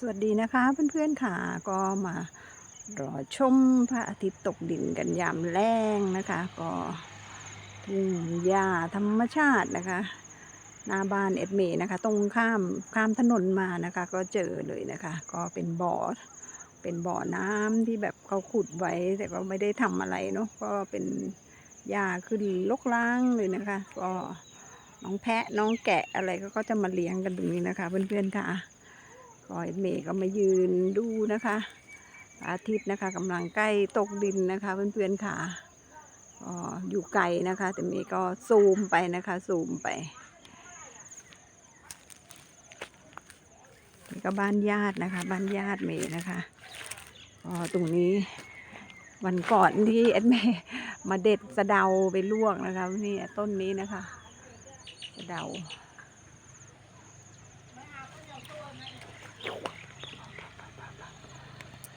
สวัสดีนะคะเพื่อนๆค่ะก็มารอชมพระอาทิตย์ตกดินกันยามแรงนะคะ ก็ทุ่งหญ้าธรรมชาตินะคะหน้าบ้านเอ็ดเมย์นะคะ ตรงข้ามข้ามถนนมานะคะ ก็เจอเลยนะคะ ก็เป็นบ่อเป็นบ่อน้ำที่แบบเขาขุดไว้ แต่ก็ไม่ได้ทำอะไรเนาะก็เป็นหญ้าขึ้นลกล้างเลยนะคะ ก็น้องแพะน้องแกะอะไรก็ก็จะมาเลี้ยงกันตรงนี้นะคะ เพื่อนๆค่ะ ก็เอ็ดเมย์ก็มายืนดูนะคะพระอาทิตย์นะคะกำลังใกล้ตกดินนะคะเพื่อนๆค่ะก็อยู่ไกลนะคะ แต่เมย์ก็ซูมไปนะคะ ซูมไปนี่ก็บ้านญาตินะคะ บ้านญาติเมย์นะคะก็ตรงนี้วันก่อนที่เอ็ดเมย์มาเด็ดสะเดาไปลวกนะคะนี่ต้นนี้นะคะ สะเดา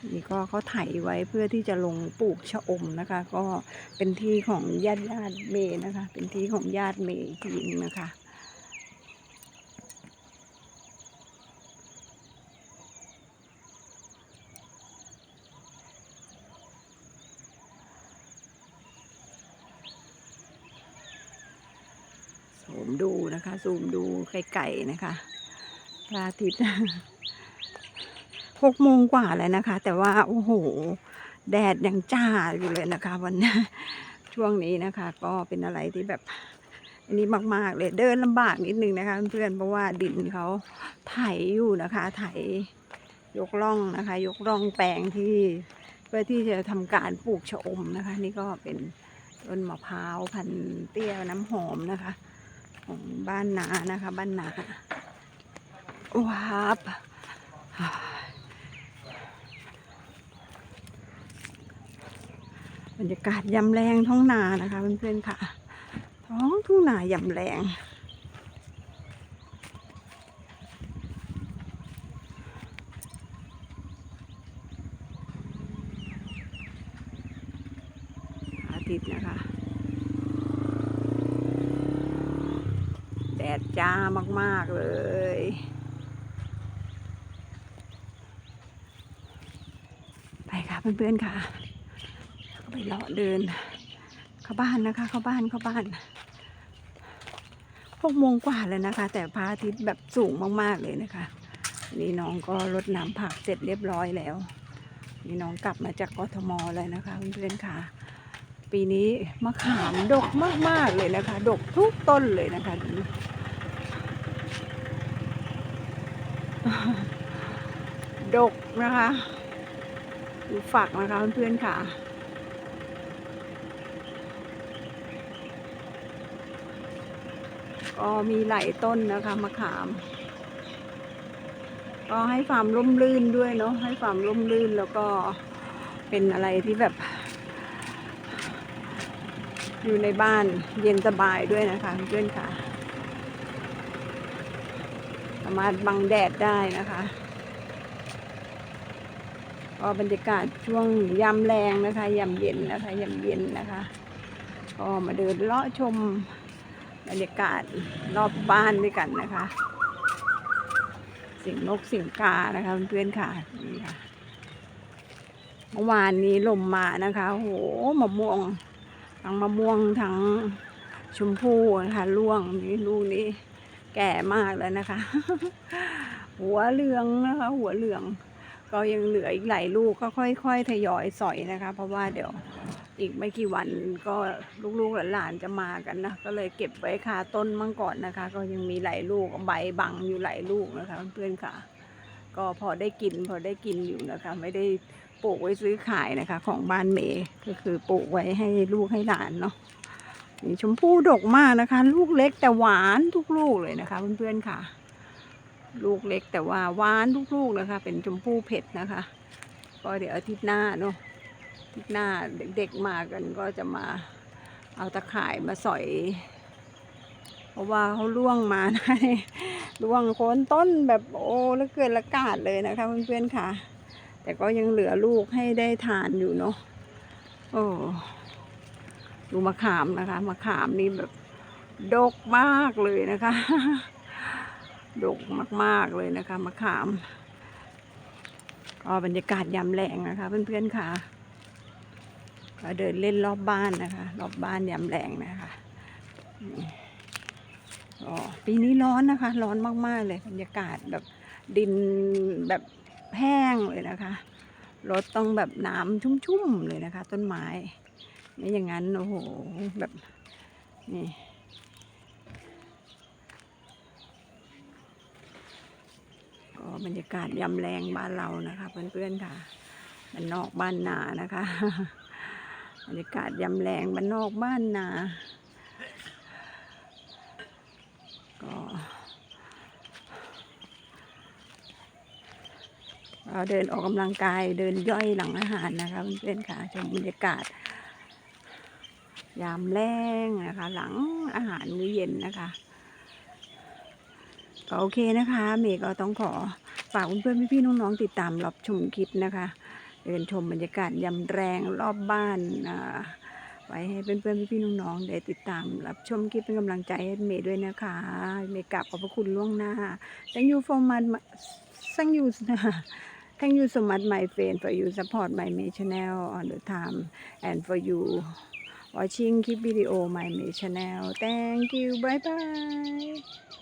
นี่ก็เขาไถไว้เพื่อที่จะลงปลูกชะอมนะคะ ก็เป็นที่ของญาติญาติเมย์นะคะ เป็นที่ของญาติเมย์อีกทีนึงนะคะซูมดูนะคะ ซูมดูไกลๆนะคะพระอาทิตย์ หกโมงกว่าแล้วนะคะ แต่ว่าโอ้โห แดดยังจ้าอยู่เลยนะคะ วันนี้ช่วงนี้นะคะ ก็เป็นอะไรที่แบบอันนี้มาก ๆ เลยเดินลำบากนิดนึงนะคะ เพื่อนๆเพราะว่าดินเขาไถอยู่นะคะไถยกร่องนะคะ ยกร่องแปลงที่เพื่อที่จะทำการปลูกชะอมนะคะ นี่ก็เป็นต้นมะพร้าวพันเตี้ยน้ำหอมนะคะ ของบ้านนานะคะ บ้านนาว้าบ รรยากาศยำแรงท้องนานะคะเพื่อนๆค่ะ ท้องทุ่งนายำแรงอาทิตย์นะคะ แดดจ้ามากๆเลยไปค่ะเพื่อนๆค่ะ ไปเลาะเดิน เข้าบ้านนะคะ เข้าบ้านเข้าบ้านหกโมงกว่าแล้วนะคะ แต่พระอาทิตย์แบบสูงมากๆเลยนะคะ นี่น้องก็รดน้ำผักเสร็จเรียบร้อยแล้ว นี่น้องกลับมาจากกทมเลยนะคะเพื่อนๆค่ะ ปีนี้มะขามดกมากๆเลยนะคะ ดกทุกต้นเลยนะคะดูดกนะคะดูฝักนะคะเพื่อนๆค่ะ ก็มีหลายต้นนะคะมะขาม ก็ให้ความร่มรื่นด้วยเนาะให้ความร่มรื่นแล้วก็เป็นอะไรที่แบบ อยู่ในบ้านเย็นสบายด้วยนะคะเพื่อนค่ะ สามารถบังแดดได้นะคะก็บรรยากาศช่วงยามแรงนะคะยามเย็นนะคะยามเย็นนะคะ ก็มาเดินเลาะชม บรรยากาศรอบบ้านด้วยกันนะคะสียงนกสียงกานะคะเพื่อนๆค่ะนี่ค่ะเมื่อวานนี้ลมมานะคะโหมะม่วงทั้งมะม่วงทั้งชมพู่นะคะร่วงนี่ลูกนี้แก่มากแล้วนะคะ หัวเหลืองนะคะ หัวเหลือง ก็ยังเหลืออีกหลายลูกก็ค่อยๆทยอยสอยนะคะ เพราะว่าเดี๋ยว อีกไม่กี่วันก็ลูกๆหลานๆจะมากันนะ ก็เลยเก็บไว้คาต้นมั่งก่อนนะคะ ก็ยังมีหลายลูกใบบังอยู่หลายลูกนะคะเพื่อนๆค่ะ ก็พอได้กินพอได้กินอยู่นะคะ ไม่ได้ปลูกไว้ซื้อขายนะคะ ของบ้านเมย์ก็คือปลูกไว้ให้ลูกให้หลานเนาะนี่ชมพู่ดกมากนะคะ ลูกเล็กแต่หวานทุกลูกเลยนะคะ เพื่อนๆค่ะ ลูกเล็กแต่ว่าหวานทุกลูกนะคะ เป็นชมพู่เผ็ดนะคะ ก็เดี๋ยวอาทิตย์หน้าเนาะ ทิตย์หน้าเด็กๆมากันก็จะมาเอาตะข่ายมาสอย เพราะว่าเขาล่วงมานะล่วงโคนต้นแบบโอ้แล้วเกินละกาดเลยนะคะเพื่อนๆค่ะ แต่ก็ยังเหลือลูกให้ได้ทานอยู่เนาะโอ้ดูมะขามนะคะมะขามนี่แบบดกมากเลยนะคะ ดกมากๆเลยนะคะมะขามก็บรรยากาศยามแรงนะคะเพื่อนๆค่ะ ก็เดินเล่นรอบบ้านนะคะ รอบบ้านยามแรงนะคะก็ปีนี้ร้อนนะคะ ร้อนมาก ๆ เลยบรรยากาศแบบดินแบบแห้งเลยนะคะรถต้องแบบน้ำชุ่มๆเลยนะคะ ต้นไม้ไม่อย่างนั้นโอ้โหแบบนี่ก็บรรยากาศยามแรงบ้านเรานะคะ เพื่อนๆค่ะบ้านนอกบ้านนานะคะ รรยากาศยามแรงบ้านนอกบ้านนาก็เราเดินออกกำลังกายเดินย่อยหลังอาหารนะคะเพื่อนๆค่ะชมบรรยากาศ ยามแรงนะคะ หลังอาหารมื้อเย็นนะคะก็โอเคนะคะ เมย์ก็ต้องขอฝากเพื่อนๆพี่ๆน้องๆติดตามรับชมคลิปนะคะ เดินชมบรรยากาศยามแรงรอบบ้านไว้ให้เพื่อนๆพี่ๆน้องๆได้ติดตาม รับชมคลิปเป็นกำลังใจให้เมย์ด้วยนะคะเมย์กราบขอบพระคุณล่วงหน้า thank you for much thank you thank you so much my friend for you support my May channel on the time and for you watching คลิปวิดีโอ my May channel thank you bye bye